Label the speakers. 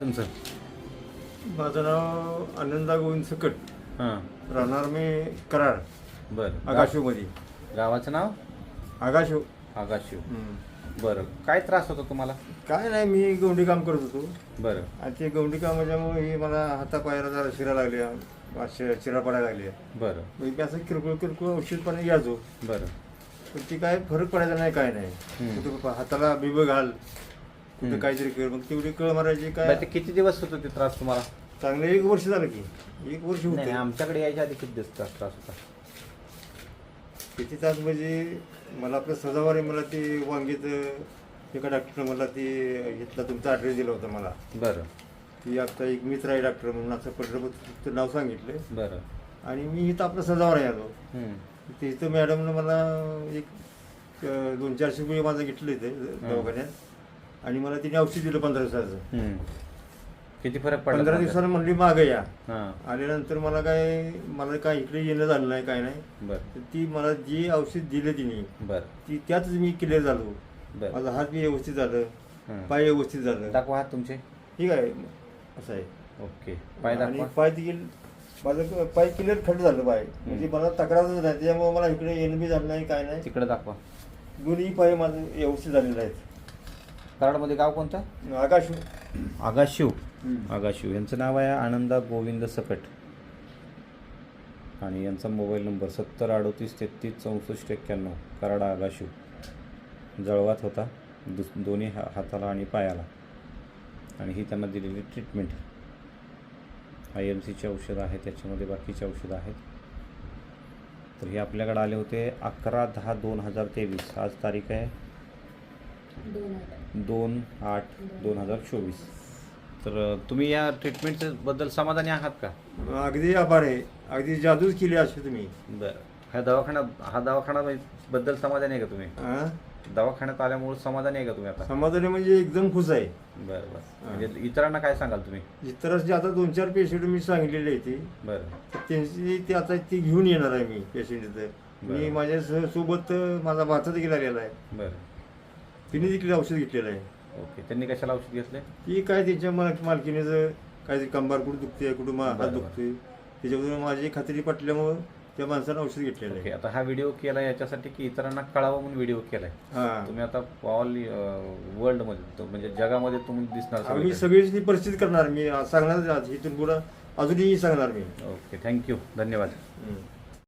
Speaker 1: तुमचं?
Speaker 2: माझं नाव आनंदा गोविंद सकट.
Speaker 1: हां.
Speaker 2: राहणार मी कराड
Speaker 1: बरं.
Speaker 2: आगाशिवमध्ये.
Speaker 1: गावाचं नाव?
Speaker 2: आगाशिव. हम्म.
Speaker 1: बरं. काय त्रास होतो तुम्हाला?
Speaker 2: काय नाही मी गवंडी काम करत होतो.
Speaker 1: बरं.
Speaker 2: आणि ते गवंडी कामाच्यामुळे ही मला हातापायाला जरा शिरा लागल्या अशा चिरा पडायला लागल्या.
Speaker 1: बरं.
Speaker 2: मी असं किरकोळ किरकोळ औषधपणे घ्यायचो.
Speaker 1: बरं.
Speaker 2: पण ती काय फरक पडायचा नाही काय नाही. हाताला बिब घाल. कुठं. काहीतरी कर मग तेवढी कळ मारायची
Speaker 1: बरं,
Speaker 2: काय
Speaker 1: ते किती दिवस होतो ते त्रास तुम्हाला?
Speaker 2: चांगलं एक वर्ष झालं की. एक वर्ष
Speaker 1: नाही
Speaker 2: होतं
Speaker 1: आमच्याकडे यायच्या आधी किती दिवस त्रास त्रास होता?
Speaker 2: किती तास म्हणजे मला आपलं सजावारी मला ते वांगीत एका डॉक्टरनं मला ते इथला तुमचा ॲड्रेस दिला होता मला.
Speaker 1: बरं.
Speaker 2: की आता एक मित्र आहे डॉक्टर म्हणून असं पंढरपूरचं नाव सांगितलं.
Speaker 1: बरं.
Speaker 2: आणि मी इथं आपला सजावार आहे आलो.
Speaker 1: हम्म.
Speaker 2: ते इथं मॅडमनं मला एक अं, दोन चारशे रुपये माझं घेतलं इथे दवाखान्यात. आणि मला तिने औषध दिलं पंधरा दिवसाचं.
Speaker 1: हम्म. किती फरक पडला
Speaker 2: पंधरा
Speaker 1: तुम्हाला?
Speaker 2: दिवसानं म्हणली मागं या.
Speaker 1: हां.
Speaker 2: आल्यानंतर मला काय मला काय इकडे येणं झालं नाही काय नाही.
Speaker 1: बरं.
Speaker 2: तर ती मला जी औषध दिलं तिने
Speaker 1: बरं.
Speaker 2: ती त्यातच मी क्लिअर झालो.
Speaker 1: बरं.
Speaker 2: माझा हात बी व्यवस्थित झालं
Speaker 1: हं.
Speaker 2: पाय व्यवस्थित झालं.
Speaker 1: दाखवा हात तुमचे.
Speaker 2: ठीक आहे असं आहे.
Speaker 1: ओके. पाय
Speaker 2: आणि
Speaker 1: दाखवा.
Speaker 2: पाय देखील माझं पाय क्लिअर खट झालं पाय. म्हणजे मला तक्रारच नाही त्याच्यामुळे मला इकडे येणं बी झालं नाही काय नाही.
Speaker 1: तिकडे दाखवा.
Speaker 2: दोन्ही पाय माझं व्यवस्थित झालेले आहेत.
Speaker 1: कराडमध्ये गाव कोणतं?
Speaker 2: आकाश
Speaker 1: आगाशिव. आगाशिव. यांचं नाव आहे आनंदा गोविंद सकट. आणि यांचा मोबाईल नंबर सत्तर अडोतीस तेहतीस चौसष्ट एक्क्याण्णव कराड आगाशिव. जळवात होता. दुस दोन्ही हा हाताला आणि पायाला. आणि ही त्यांना दिलेली ट्रीटमेंट आय एम सीची औषधं आहेत. त्याच्यामध्ये बाकीची औषधं आहेत. तर हे आपल्याकडे आले होते अकरा दहा दोन हजार तेवीस. आज तारीख आहे
Speaker 3: दोन
Speaker 1: आठ. दोन हजार चोवीस. तर तुम्ही या ट्रीटमेंटच्या बद्दल समाधानी आहात का?
Speaker 2: अगदी आभार. आहे अगदी जादूच केली अशी तुम्ही.
Speaker 1: बरं. ह्या दवाखाना हा दवाखाना बद्दल समाधानी आहे का तुम्ही? दवाखान्यात आल्यामुळे समाधानी आहे का तुम्ही आता?
Speaker 2: समाधानी म्हणजे एकदम खुश आहे.
Speaker 1: बरं बरं. म्हणजे इतरांना काय सांगाल तुम्ही?
Speaker 2: इतरच आता दोन चार पेशंट मी सांगितलेले आहे ते
Speaker 1: बरं.
Speaker 2: तर त्यांची ते आता ती घेऊन येणार आहे मी पेशंट इथं. मी. माझ्या स- सोबत माझा भाचा देखील आलेला आहे.
Speaker 1: बरं.
Speaker 2: तिने देखील औषध घेतलेलं आहे.
Speaker 1: ओके त्यांनी कशाला औषध घेतले
Speaker 2: ती काय त्यांच्या मला मालकीने काहीतरी कंबार कुठं दुखते कुठं मा हात
Speaker 1: बरं,
Speaker 2: दुखतोय त्याच्याबद्दल माझी खात्री पटल्यामुळं त्या माणसानं औषध घेतलेलं
Speaker 1: ओके
Speaker 2: आहे
Speaker 1: आता हा व्हिडिओ केला याच्यासाठी की इतरांना कळावं म्हणून व्हिडिओ केलाय.
Speaker 2: हा.
Speaker 1: तुम्ही आता ऑल वर्ल्डमध्ये तो म्हणजे जगामध्ये तुम्ही दिसणार
Speaker 2: आम्ही
Speaker 1: सगळीकडे.
Speaker 2: सगळीच परिस्थिती करणार. मी सांगणार इथून पुढं अजूनही सांगणार मी.
Speaker 1: ओके थँक्यू धन्यवाद.